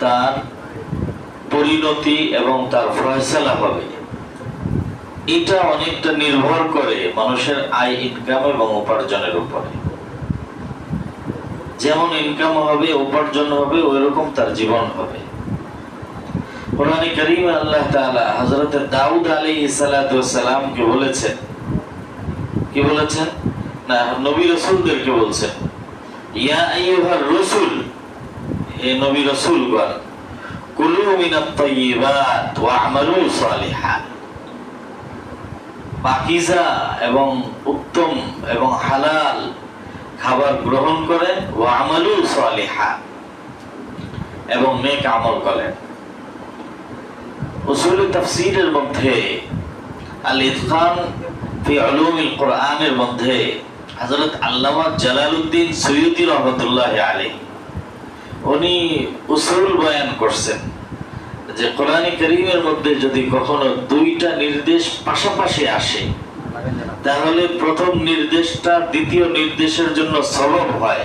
তার পরিণতি এবং তার ফয়সালা হবে। এটা অনেকটা নির্ভর করে মানুষের আয় ইনকাম এবং উপার্জনের উপরে। যেমন ইনকাম হবে, উপার্জন হবে ওই রকম তার জীবন হবে। কোরআনে করিম আল্লাহ দাউদ বলেছেন, কি বলেছেন? না, নবী রাসূলদেরকে বলছেন, ইয়া আইয়ুহার রাসূল হে নবী রাসূলগণ, কুলু পাকিজা এবং উত্তম এবং হালাল খাবার গ্রহণ করেন ও আমালু সালিহা। এবং নেক আমল করেন। উসুল তাফসীরের মধ্যে আল ইতকান ফি কোরআনের মধ্যে, হযরত আল্লামা জালালউদ্দিন সৈয়দি রহমাতুল্লাহ আলাইহি উনি উসুল বয়ান করছেন যে কোরআনে কারীমের মধ্যে যদি কখনো দুইটা নির্দেশ পাশাপাশি আসে, তাহলে প্রথম নির্দেশটা দ্বিতীয় নির্দেশের জন্য সবব হয়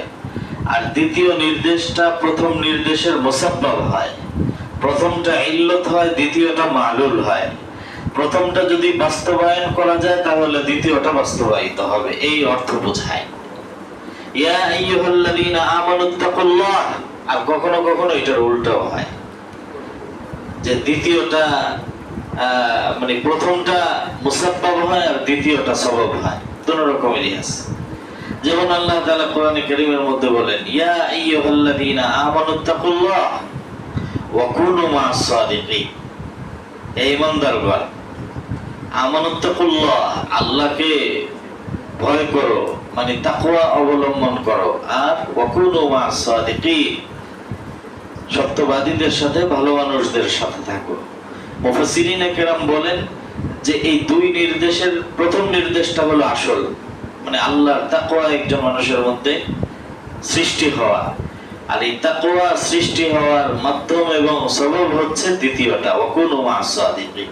আর দ্বিতীয় নির্দেশটা প্রথম নির্দেশের মোসাব্বব হয়। প্রথমটা ইল্লত হয়, দ্বিতীয়টা মালুল হয়। প্রথমটা যদি বাস্তবায়ন করা যায়, তাহলে দ্বিতীয়টা বাস্তবায়িত হবে। এই অর্থ বোঝায়। ইয়া আইয়ুহাল্লাযীনা আমানুত্তাকুল্লাহ আর কখনো কখনো এটার উল্টাও হয়। যে দ্বিতীয়টা মানে প্রথমটা মুসাব্বাব হয় আর দ্বিতীয়টা সবব হয়। দুটো রকমেরই আছে। যেমন আল্লাহ তাআলা কোরআনে কারীমের মধ্যে বলেন, ইয়া আইয়ুহাল্লাযীনা আমানুত্তাকুল্লাহ ওয়া কুনু মা'আস সাদিকিন। হে ঈমানদারগণ আমানুত্তাকুল্লাহ আল্লাহকে ভয় করো। মানে তাকওয়া অবলম্বন করো। আর ওয়া কুনু মা'আস সত্যবাদীদের সাথে, ভালো মানুষদের সাথে থাকো। মুফাসসিরিনে কেরাম বলেন যে, এই দুই নির্দেশের, প্রথম নির্দেশটা হলো আসল। মানে আল্লাহর তাকওয়া একজন মানুষের মধ্যে সৃষ্টি হওয়া। আর এই তাকওয়া সৃষ্টি হওয়ার মাধ্যম এবং সবব হচ্ছে দ্বিতীয়টা সাদিকিন।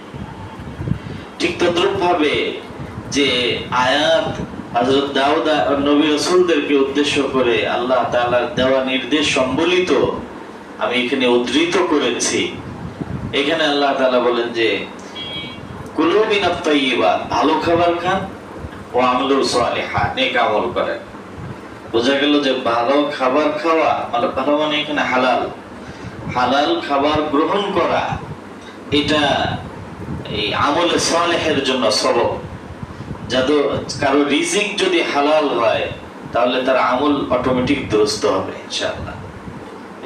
ঠিক তদ্রুপ ভাবে যে আয়াত হযরত দাউদ নবী রাসূলদেরকে উদ্দেশ্য করে আল্লাহ তাআলার দেওয়া নির্দেশ সম্বলিত আমি এখানে উদ্ধৃত করেছি। এখানে আল্লাহ তাআলা বলেন যে ভালো খাবার খান ও আমলু সালিহা, নেক আমল করেন। বোঝা গেল যে ভালো খাবার খাওয়া মানে ভালো মানে এখানে হালাল। হালাল খাবার গ্রহণ করা, এটা এই আমলে সালেহের জন্য সবব কারও রিজিক যদি হালাল হয়, তাহলে তার আমল অটোমেটিক দুরস্ত হবে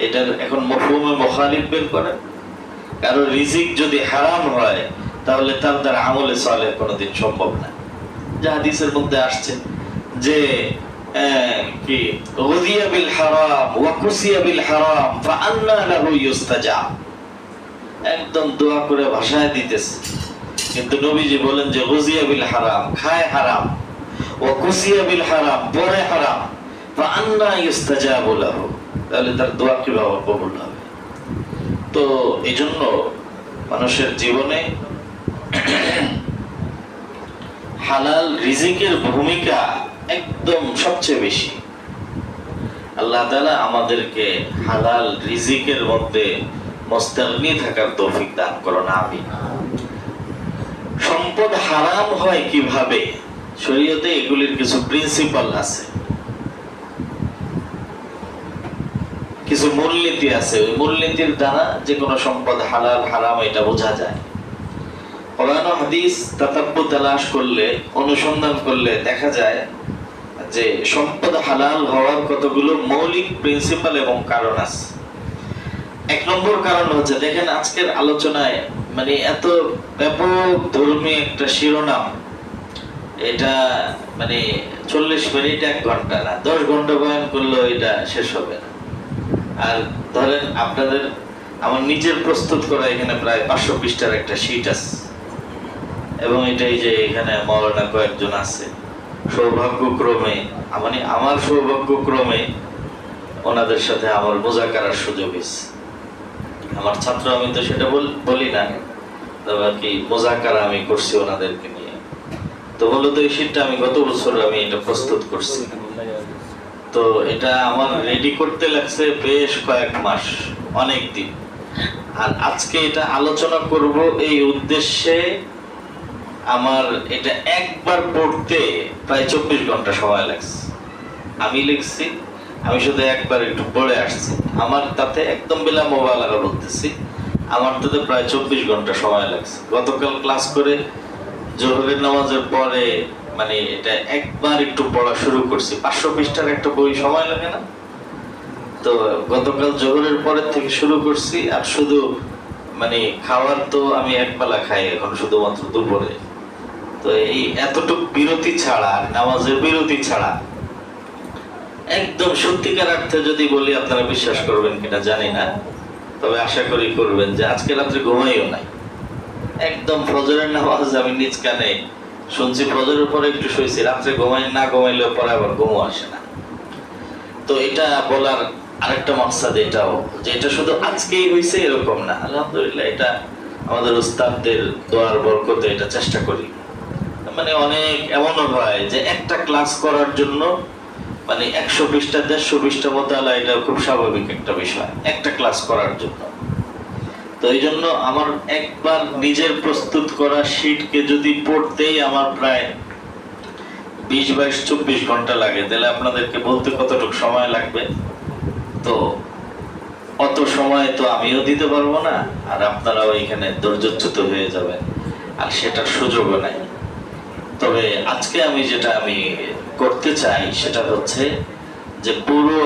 এটার এখন মফহুমে মুখালিফ বের করেন। কারও রিজিক যদি হারাম হয়, তাহলে তার দ্বারা আমলে সালেহ কোনোদিন সম্ভব না। যা হাদিসের মধ্যে আসছে যে কি, গুদিয়া বিল হারাম ওয়া কুসিয়া বিল হারাম ফাআন্না লাহু ইউস্তাজাব একদম দোয়া করে ভাষায় দিতেছে। কিন্তু নবীজি বলেন যে, গুজিয়া বিল হারাম, খায় হারাম, ও কুসিয়া বিল হারাম পরে হারাম, ফাআন্না ইউস্তাজাবু লাহু। তাহলে তার দোয়া কীভাবে কবুল হবে? তো এই জন্য মানুষের জীবনে হালাল রিজিকের ভূমিকা একদম সবচেয়ে বেশি। আল্লাহ তাআলা আমাদেরকে হালাল রিজিকের মধ্যে মোস্তাগনি থাকার তৌফিক দান করুন আমি সম্পদ হারাম হয় কীভাবে? শরীয়তে এগুলির কিছু প্রিন্সিপাল আছে। কিছু মূলনীতি আছে। ওই মূলনীতির দ্বারা যে কোনো সম্পদ হালাল, হারাম, এটা বোঝা যায়। কোরআন হাদিস তাতাব্বু তালাশ করলে, অনুসন্ধান করলে দেখা যায় যে সম্পদ হালাল হওয়ার কতগুলো মৌলিক প্রিন্সিপাল এবং কারণ আছে। এক নম্বর কারণ হচ্ছে, দেখেন আজকের আলোচনায় মানে এত ব্যাপক ধর্মী একটা শিরোনাম, এটা মানে চল্লিশ মিনিট এক ঘণ্টা না, দশ ঘণ্টা বয়ান করলেও এটা শেষ হবে না। আর ধরেন আপনাদের, আমার নিজের প্রস্তুত করা এখানে প্রায় পাঁচশো পৃষ্ঠার একটা শীট আছে। এবং এটাই যে এখানে মৌলানা কয়েকজন আছে। সৌভাগ্যক্রমে মানে আমার সৌভাগ্যক্রমে ওনাদের সাথে আমার মোজাকারার সুযোগ হয়েছে। আমার ছাত্র, আমি তো সেটা বল- বলি না। তবে কি মোজাকারা আমি করছি ওনাদেরকে নিয়ে। তো মূলত এই শীটটা আমি গত বছর আমি এটা প্রস্তুত করছি। তো এটা আমার রেডি করতে লাগছে বেশ কয়েক মাস, অনেক দিন। আর আজকে এটা আলোচনা করব এই উদ্দেশ্যে আমার এটা একবার পড়তে প্রায় চব্বিশ ঘণ্টা সময় লাগছে। আমি লিখছি আমি শুধু একবার একটু পড়ে আসছি। আমার তাতে একদম বেলা মোবাইল লাগা বলতেছি। আমার তাতে প্রায় চব্বিশ ঘণ্টা সময় লাগছে। গতকাল ক্লাস করে জোহরের নামাজের পরে মানে এটা একবার একটু পড়া শুরু করছি। পাঁচশো পৃষ্ঠার একটা বই সময় লাগে না। তো গতকাল জোহরের পরের থেকে শুরু করছি আর শুধু মানে খাওয়ার তো আমি একবেলা খাই এখন শুধুমাত্র দুপুরে। তো এই এতটুক বিরতি ছাড়া নামাজের বিরতি ছাড়া একদম সত্যিকার অর্থে যদি বলি, আপনারা বিশ্বাস করবেন কিনা জানি না। তবে আশা করি করবেন যে আজকে রাত্রে ঘুমাইও নাই। একদম ফজরের নামাজ আমি নিজ কানে শুনছি, ফজরের পরে একটু শুয়েছি। রাত্রে ঘুমাই না ঘুমাইলেও পরে আবার ঘুমো আসে না। তো এটা বলার আরেকটা মাকসাদ এটাও, যে এটা শুধু আজকেই হয়েছে এরকম না। আলহামদুলিল্লাহ, এটা আমাদের উস্তাদদের দোয়ার বরকতে এটা চেষ্টা করি। মানে অনেক এমনও হয় যে একটা ক্লাস করার জন্য মানে একশো পৃষ্ঠা, দেড়শো পৃষ্ঠা মোতালা এটা খুব স্বাভাবিক একটা বিষয়, একটা ক্লাস করার জন্য। তো এই জন্য আমার একবার নিজের প্রস্তুত করা শীটকে যদি পড়তেই আমার প্রায় বিশ, বাইশ, চব্বিশ ঘণ্টা লাগে, তাহলে আপনাদেরকে বলতে কতটুকু সময় লাগবে? তো অত সময় তো আমিও দিতে পারব না, আর আপনারাও এখানে ধৈর্যচ্যুত হয়ে যাবেন, আর সেটার সুযোগও নাই। তবে আজকে আমি যেটা, আমি করতে চাই সেটা হচ্ছে যে পুরো